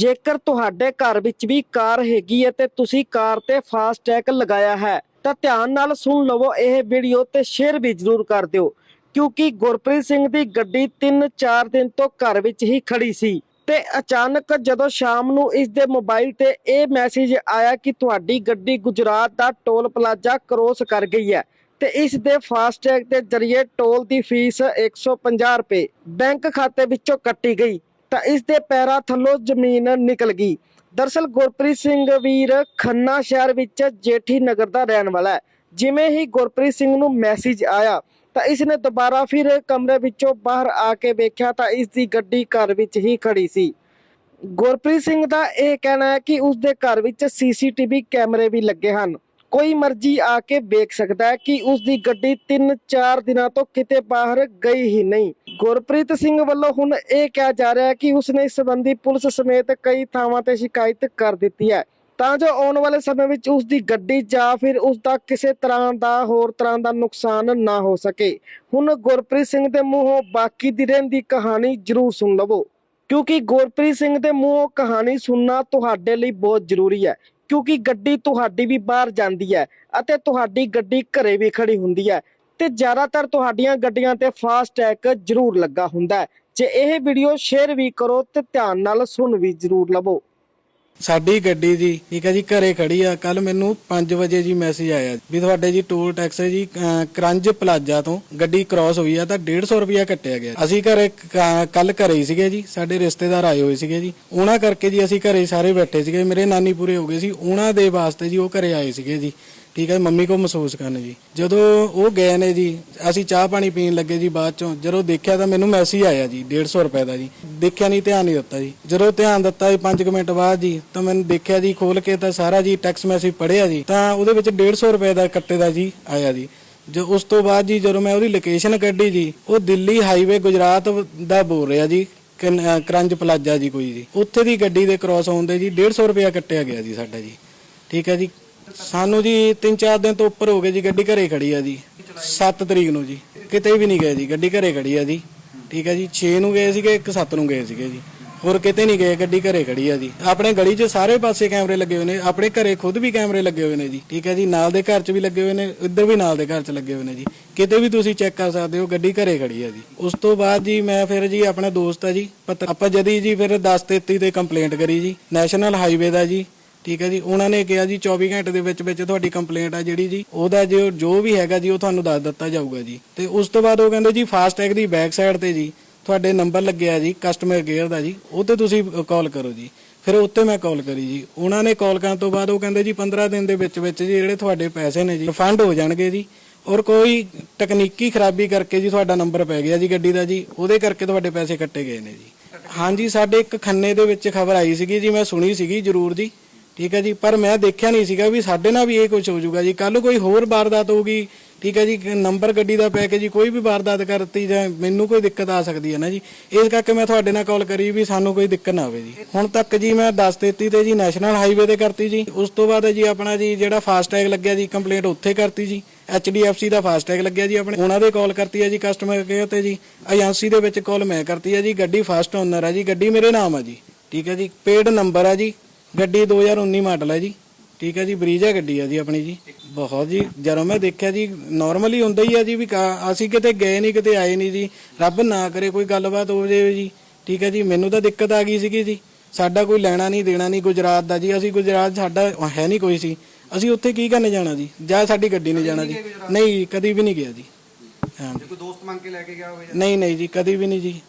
ਜੇਕਰ ਤੁਹਾਡੇ ਘਰ ਵਿੱਚ ਵੀ ਕਾਰ ਹੈਗੀ ਹੈ ਤੇ ਤੁਸੀਂ ਕਾਰ ਤੇ ਫਾਸਟੈਗ ਲਗਾਇਆ ਹੈ, ਤਾਂ ਧਿਆਨ ਨਾਲ ਸੁਣ ਲਵੋ, ਇਹ ਵੀਡੀਓ ਤੇ ਸ਼ੇਅਰ ਵੀ ਜ਼ਰੂਰ ਕਰ ਦਿਓ। ਕਿਉਂਕਿ ਗੁਰਪ੍ਰੀਤ ਸਿੰਘ ਦੀ ਗੱਡੀ 3-4 ਦਿਨ ਤੋਂ ਘਰ ਵਿੱਚ ਹੀ ਖੜੀ ਸੀ ਤੇ ਅਚਾਨਕ ਜਦੋਂ ਸ਼ਾਮ ਨੂੰ ਇਸ ਦੇ ਮੋਬਾਈਲ ਤੇ ਇਹ ਮੈਸੇਜ ਆਇਆ ਕਿ ਤੁਹਾਡੀ ਗੱਡੀ ਗੁਜਰਾਤ ਦਾ ਟੋਲ ਪਲਾਜ਼ਾ ਕ੍ਰੋਸ ਕਰ ਗਈ ਹੈ ਤੇ ਇਸ ਦੇ ਫਾਸਟੈਗ ਦੇ ਜ਼ਰੀਏ ਟੋਲ ਦੀ ਫੀਸ 150 ਰੁਪਏ ਬੈਂਕ ਖਾਤੇ ਵਿੱਚੋਂ ਕੱਟੀ ਗਈ। ਤਾਂ ਇਸ ਦੇ ਪੈਰਾਂ ਥੱਲੋਂ ਜ਼ਮੀਨ ਨਿਕਲ ਗਈ। ਦਰਸਲ ਗੁਰਪ੍ਰੀਤ ਸਿੰਘ ਵੀਰ ਖੰਨਾ ਸ਼ਹਿਰ ਵਿੱਚ ਜੇਠੀ ਨਗਰ ਦਾ ਰਹਿਣ ਵਾਲਾ ਹੈ। ਜਿਵੇਂ ਹੀ ਗੁਰਪ੍ਰੀਤ ਸਿੰਘ ਨੂੰ ਮੈਸੇਜ ਆਇਆ, ਤਾਂ ਇਸ ਨੇ ਦੁਬਾਰਾ ਫਿਰ ਕਮਰੇ ਵਿੱਚੋਂ ਬਾਹਰ ਆ ਕੇ ਵੇਖਿਆ ਤਾਂ ਇਸ ਦੀ ਗੱਡੀ ਘਰ ਵਿੱਚ ਹੀ ਖੜੀ ਸੀ। ਗੁਰਪ੍ਰੀਤ ਸਿੰਘ ਦਾ ਇਹ ਕਹਿਣਾ ਹੈ ਕਿ ਉਸ ਦੇ ਘਰ ਵਿੱਚ ਸੀਸੀਟੀਵੀ ਕੈਮਰੇ ਵੀ ਲੱਗੇ ਹਨ। ਕੋਈ ਮਰਜ਼ੀ ਆ ਕੇ ਵੇਖ ਸਕਦਾ ਹੈ ਕਿ ਉਸ ਦੀ ਗੱਡੀ 3-4 ਦਿਨਾਂ ਤੋਂ ਕਿਤੇ ਬਾਹਰ ਗਈ ਹੀ ਨਹੀਂ। ਗੁਰਪ੍ਰੀਤ ਸਿੰਘ ਵੱਲੋਂ ਹੁਣ ਇਹ ਕਿਹਾ ਜਾ ਰਿਹਾ ਹੈ ਕਿ ਉਸ ਨੇ ਇਸ ਸੰਬੰਧੀ ਪੁਲਿਸ ਸਮੇਤ ਕਈ ਥਾਵਾਂ ਤੇ ਸ਼ਿਕਾਇਤ ਕਰ ਦਿੱਤੀ ਹੈ। ਤਾਂ ਜੋ ਆਉਣ ਵਾਲੇ ਸਮੇਂ ਵਿੱਚ ਉਸ ਦੀ ਗੱਡੀ ਜਾਂ ਫਿਰ ਉਸ ਦਾ ਕਿਸੇ ਤਰ੍ਹਾਂ ਦਾ ਹੋਰ ਤਰ੍ਹਾਂ ਦਾ ਨੁਕਸਾਨ ਨਾ ਹੋ ਸਕੇ। ਹੁਣ ਗੁਰਪ੍ਰੀਤ ਸਿੰਘ ਦੇ ਮੂੰਹੋਂ ਬਾਕੀ ਦੀ ਰਹਿਣ ਦੀ ਕਹਾਣੀ ਜ਼ਰੂਰ ਸੁਣ ਲਵੋ। ਕਿਉਂਕਿ ਗੁਰਪ੍ਰੀਤ ਸਿੰਘ ਦੇ ਮੂੰਹੋਂ ਕਹਾਣੀ ਸੁਣਨਾ ਤੁਹਾਡੇ ਲਈ ਬਹੁਤ ਜ਼ਰੂਰੀ ਹੈ। ਕਿਉਂਕਿ ਗੱਡੀ ਤੁਹਾਡੀ ਵੀ ਬਾਹਰ ਜਾਂਦੀ ਹੈ ਅਤੇ ਤੁਹਾਡੀ ਗੱਡੀ ਘਰੇ ਵੀ ਖੜੀ ਹੁੰਦੀ ਹੈ ਤੇ ਜ਼ਿਆਦਾਤਰ ਤੁਹਾਡੀਆਂ ਗੱਡੀਆਂ ਤੇ ਫਾਸਟੈਗ ਜ਼ਰੂਰ ਲੱਗਾ ਹੁੰਦਾ ਜੇ ਇਹ ਵੀਡੀਓ ਸ਼ੇਅਰ ਵੀ ਕਰੋ ਤੇ ਧਿਆਨ ਨਾਲ ਸੁਣ ਵੀ ਜ਼ਰੂਰ ਲਵੋ। ਸਾਡੀ ਗੱਡੀ ਜੀ, ਠੀਕ ਹੈ ਜੀ, ਘਰੇ ਖੜੀ ਆ। ਕੱਲ ਮੈਨੂੰ 5 ਵਜੇ ਜੀ ਮੈਸੇਜ ਆਇਆ। ਵੀ ਤੁਹਾਡੇ ਜੀ ਟੋਲ ਟੈਕਸ ਹੈ ਜੀ ਕਰੰਜ ਪਲਾਜ਼ਾ ਤੋਂ ਗੱਡੀ ਕ੍ਰਾਸ ਹੋਈ ਆ ਤਾਂ 150 ਰੁਪਿਆ ਕੱਟਿਆ ਗਿਆ। ਅਸੀਂ ਘਰੇ ਕੱਲ ਘਰੇ ਹੀ ਸੀਗੇ ਜੀ, ਸਾਡੇ ਰਿਸ਼ਤੇਦਾਰ ਆਏ ਹੋਏ ਸੀਗੇ ਜੀ। ਉਹਨਾਂ ਕਰਕੇ ਜੀ ਅਸੀਂ ਘਰੇ ਸਾਰੇ ਬੈਠੇ ਸੀਗੇ। ਮੇਰੇ ਨਾਨੀ ਪੂਰੇ ਹੋ ਗਏ ਸੀ। ਉਹਨਾਂ ਦੇ ਵਾਸਤੇ ਜੀ ਉਹ ਘਰੇ ਆਏ ਸੀਗੇ ਜੀ। ਠੀਕ ਹੈ ਮੰਮੀ ਕੋ ਮਹਿਸੂਸ ਕਰਨ ਜੀ। ਜਦੋਂ ਉਹ ਗਏ ਨੇ ਜੀ, ਅਸੀਂ ਚਾਹ ਪਾਣੀ ਪੀਣ ਲੱਗੇ ਜੀ ਬਾਅਦ ਚੋਂ। ਜਦੋਂ ਦੇਖਿਆ ਤਾਂ ਮੈਨੂੰ ਮੈਸੇਜ ਆਇਆ ਜੀ 150 ਰੁਪਏ ਦਾ ਜੀ। ਦੇਖਿਆ ਨਹੀਂ, ਧਿਆਨ ਨਹੀਂ ਦਿੱਤਾ ਜੀ। ਜਦੋਂ ਧਿਆਨ ਦਿੱਤਾ ਜੀ 5 ਮਿੰਟ ਬਾਅਦ ਜੀ, ਤਾਂ ਮੈਨੂੰ ਦੇਖਿਆ ਜੀ ਖੋਲ ਕੇ ਤਾਂ ਸਾਰਾ ਜੀ ਟੈਕਸ ਮੈਸੇਜ ਪੜਿਆ ਜੀ। ਤਾਂ ਉਹਦੇ ਵਿੱਚ 150 ਰੁਪਏ ਦਾ ਕੱਟੇ ਦਾ ਜੀ ਆਇਆ ਜੀ। ਜੋ ਉਸ ਤੋਂ ਬਾਅਦ ਜੀ ਜਦੋਂ ਮੈਂ ਉਹਦੀ ਲੋਕੇਸ਼ਨ ਕੱਢੀ ਜੀ, ਉਹ ਦਿੱਲੀ ਹਾਈਵੇ ਗੁਜਰਾਤ ਦਾ ਬੋਲ ਰਿਹਾ ਜੀ ਕਰੰਜ ਪਲਾਜ਼ਾ ਜੀ ਕੋਈ ਜੀ। ਉੱਥੇ ਦੀ ਗੱਡੀ ਦੇ ਕ੍ਰਾਸ ਹੋਣ ਦੇ ਜੀ 150 ਰੁਪਏ ਕੱਟਿਆ ਗਿਆ ਜੀ ਸਾਡਾ ਜੀ। ਠੀਕ ਹੈ ਜੀ। ਸਾਨੂੰ ਜੀ 3-4 ਦਿਨ ਤੋਂ ਉੱਪਰ ਹੋ ਗਏ ਜੀ, ਗੱਡੀ ਘਰੇ ਖੜੀ ਆ ਜੀ। 7 ਤਰੀਕ ਨੂੰ ਜੀ। ਕਿਤੇ ਵੀ ਨਹੀਂ ਗਏ ਜੀ, ਗੱਡੀ ਘਰੇ ਖੜੀ ਆ ਜੀ। ਠੀਕ ਹੈ ਜੀ 6 ਨੂੰ ਗਏ ਸੀਗੇ, ਇੱਕ 7 ਨੂੰ ਗਏ ਸੀਗੇ ਜੀ। ਹੋਰ ਕਿਤੇ ਨਹੀਂ ਗਏ, ਗੱਡੀ ਘਰੇ ਖੜੀ ਆ ਜੀ। ਆਪਣੇ ਗਲੀ 'ਚ ਸਾਰੇ ਪਾਸੇ ਕੈਮਰੇ ਲੱਗੇ ਹੋਏ ਨੇ, ਆਪਣੇ ਘਰੇ ਖੁਦ ਵੀ ਕੈਮਰੇ ਲੱਗੇ ਹੋਏ ਨੇ ਜੀ। ਠੀਕ ਹੈ ਜੀ, ਨਾਲ ਦੇ ਘਰ 'ਚ ਵੀ ਲੱਗੇ ਹੋਏ ਨੇ, ਇੱਧਰ ਵੀ ਨਾਲ ਦੇ ਘਰ 'ਚ ਲੱਗੇ ਹੋਏ ਨੇ ਜੀ। ਕਿਤੇ ਵੀ ਤੁਸੀਂ ਚੈੱਕ ਕਰ ਸਕਦੇ ਹੋ, ਗੱਡੀ ਘਰੇ ਖੜੀ ਆ ਜੀ। ਉਸ ਤੋਂ ਬਾਅਦ ਜੀ, ਮੈਂ ਫਿਰ ਜੀ ਆਪਣਾ ਦੋਸਤ ਆ ਜੀ, ਪਤਾ, ਆਪਾਂ ਜਦੀ ਜੀ ਫਿਰ 1033 ਤੇ ਕੰਪਲੇਂਟ ਕਰੀ ਜੀ। ਨੈਸ਼ਨਲ ਹਾਈਵੇ ਦਾ ਜੀ। ਠੀਕ ਹੈ ਜੀ? ਉਹਨਾਂ ਨੇ ਕਿਹਾ ਜੀ 24 ਘੰਟੇ ਦੇ ਵਿੱਚ ਵਿੱਚ ਤੁਹਾਡੀ ਕੰਪਲੇਂਟ ਆ ਜਿਹੜੀ ਜੀ, ਉਹਦਾ ਜੋ ਜੋ ਵੀ ਹੈਗਾ ਜੀ, ਉਹ ਤੁਹਾਨੂੰ ਦੱਸ ਦਿੱਤਾ ਜਾਊਗਾ ਜੀ। ਤੇ ਉਸ ਤੋਂ ਬਾਅਦ ਉਹ ਕਹਿੰਦੇ ਜੀ ਫਾਸਟੈਗ ਦੀ ਬੈਕ ਸਾਈਡ ਤੇ ਜੀ, ਤੁਹਾਡੇ ਨੰਬਰ ਲੱਗਿਆ ਜੀ ਕਸਟਮਰ ਕੇਅਰ ਦਾ ਜੀ, ਉਹ ਤੇ ਤੁਸੀਂ ਕਾਲ ਕਰੋ ਜੀ। ਫਿਰ ਉੱਤੇ ਮੈਂ ਕਾਲ ਕਰੀ ਜੀ। ਉਹਨਾਂ ਨੇ ਕਾਲ ਕਰਨ ਤੋਂ ਬਾਅਦ ਉਹ ਕਹਿੰਦੇ ਜੀ 15 ਦਿਨ ਦੇ ਵਿੱਚ ਵਿੱਚ ਜੀ, ਜਿਹੜੇ ਤੁਹਾਡੇ ਪੈਸੇ ਨੇ ਜੀ ਰਿਫੰਡ ਹੋ ਜਾਣਗੇ ਜੀ। ਔਰ ਕੋਈ ਤਕਨੀਕੀ ਖਰਾਬੀ ਕਰਕੇ ਜੀ, ਤੁਹਾਡਾ ਨੰਬਰ ਪੈ ਗਿਆ ਜੀ ਗੱਡੀ ਦਾ ਜੀ, ਉਹਦੇ ਕਰਕੇ ਤੁਹਾਡੇ ਪੈਸੇ ਕੱਟੇ ਗਏ ਨੇ ਜੀ। ਹਾਂਜੀ, ਸਾਡੇ ਇੱਕ ਖੰਨੇ ਦੇ ਵਿੱਚ ਖਬਰ ਆਈ ਸੀਗੀ ਜੀ, ਮੈਂ ਸੁਣੀ ਸੀਗੀ ਜ਼ਰੂਰ ਜੀ। ਠੀਕ ਹੈ ਜੀ, ਪਰ ਮੈਂ ਦੇਖਿਆ ਨਹੀਂ ਸੀਗਾ ਵੀ ਸਾਡੇ ਨਾਲ ਵੀ ਇਹ ਕੁਝ ਹੋ ਜਾਊਗਾ ਜੀ। ਕੱਲ ਕੋਈ ਹੋਰ ਵਾਰਦਾਤ ਹੋਊਗੀ, ਠੀਕ ਹੈ ਜੀ ਨੰਬਰ ਗੱਡੀ ਦਾ ਪੈ ਕੇ ਜੀ, ਕੋਈ ਵੀ ਵਾਰਦਾਤ ਕਰਤੀ ਜਾਂ ਮੈਨੂੰ ਕੋਈ ਦਿੱਕਤ ਆ ਸਕਦੀ ਹੈ ਨਾ ਜੀ। ਇਸ ਕਰਕੇ ਮੈਂ ਤੁਹਾਡੇ ਨਾਲ ਕਾਲ ਕਰੀ ਵੀ ਸਾਨੂੰ ਕੋਈ ਦਿੱਕਤ ਨਾ ਆਵੇ ਜੀ। ਹੁਣ ਤੱਕ ਜੀ ਮੈਂ 1033 ਤੇ ਜੀ ਨੈਸ਼ਨਲ ਹਾਈਵੇ ਤੇ ਕਰਤੀ ਜੀ। ਉਸ ਤੋਂ ਬਾਅਦ ਜੀ ਆਪਣਾ ਜੀ ਜਿਹੜਾ ਫਾਸਟੈਗ ਲੱਗਿਆ ਜੀ ਕੰਪਲੇਂਟ ਉੱਥੇ ਕਰਤੀ ਜੀ। HDFC ਦਾ ਫਾਸਟੈਗ ਲੱਗਿਆ ਜੀ ਆਪਣੇ। ਉਹਨਾਂ ਦੇ ਕਾਲ ਕਰਤੀ ਹੈ ਜੀ ਕਸਟਮਰ ਕੇਅਰ ਤੇ ਜੀ। ਏਜੰਸੀ ਦੇ ਵਿੱਚ ਕਾਲ ਮੈਂ ਕਰਤੀ ਹੈ ਜੀ। ਗੱਡੀ ਫਾਸਟ ਓਨਰ ਹੈ ਜੀ। ਗੱਡੀ ਮੇਰੇ ਨਾਮ ਹੈ ਜੀ। ਠੀਕ ਹੈ ਜੀ। ਪੇਡ ਨੰਬਰ ਹੈ ਜੀ। ਗੱਡੀ 2019 ਮਾਡਲ ਹੈ ਜੀ। ਠੀਕ ਹੈ ਜੀ ਬਰੀਜਾ ਗੱਡੀ ਆ ਜੀ ਆਪਣੀ ਜੀ। ਬਹੁਤ ਜੀ ਜਦੋਂ ਮੈਂ ਦੇਖਿਆ ਜੀ ਨਾਰਮਲੀ ਹੁੰਦਾ ਹੀ ਆ ਜੀ ਵੀ ਕਾ- ਅਸੀਂ ਕਿਤੇ ਗਏ ਨਹੀਂ ਕਿਤੇ ਆਏ ਨਹੀਂ ਜੀ। ਰੱਬ ਨਾ ਕਰੇ ਕੋਈ ਗੱਲਬਾਤ ਹੋ ਜਾਵੇ ਜੀ। ਠੀਕ ਹੈ ਜੀ ਮੈਨੂੰ ਤਾਂ ਦਿੱਕਤ ਆ ਗਈ ਸੀਗੀ ਜੀ। ਸਾਡਾ ਕੋਈ ਲੈਣਾ ਨਹੀਂ ਦੇਣਾ ਨਹੀਂ ਗੁਜਰਾਤ ਦਾ ਜੀ। ਅਸੀਂ ਗੁਜਰਾਤ ਸਾਡਾ ਹੈ ਨਹੀਂ ਕੋਈ ਸੀ। ਅਸੀਂ ਉੱਥੇ ਕੀ ਕਰਨ ਜਾਣਾ ਜੀ? ਜਾਂ ਸਾਡੀ ਗੱਡੀ ਨੇ ਜਾਣਾ ਜੀ। ਨਹੀਂ ਕਦੀ ਵੀ ਨਹੀਂ ਗਿਆ ਜੀ। ਹਾਂ। ਜੇ ਕੋਈ ਦੋਸਤ ਮੰਗ ਕੇ ਲੈ ਕੇ ਗਿਆ ਹੋਵੇ ਜਾਂ ਨਹੀਂ ਨਹੀਂ ਜੀ ਕਦੀ ਵੀ ਨਹੀਂ ਜੀ।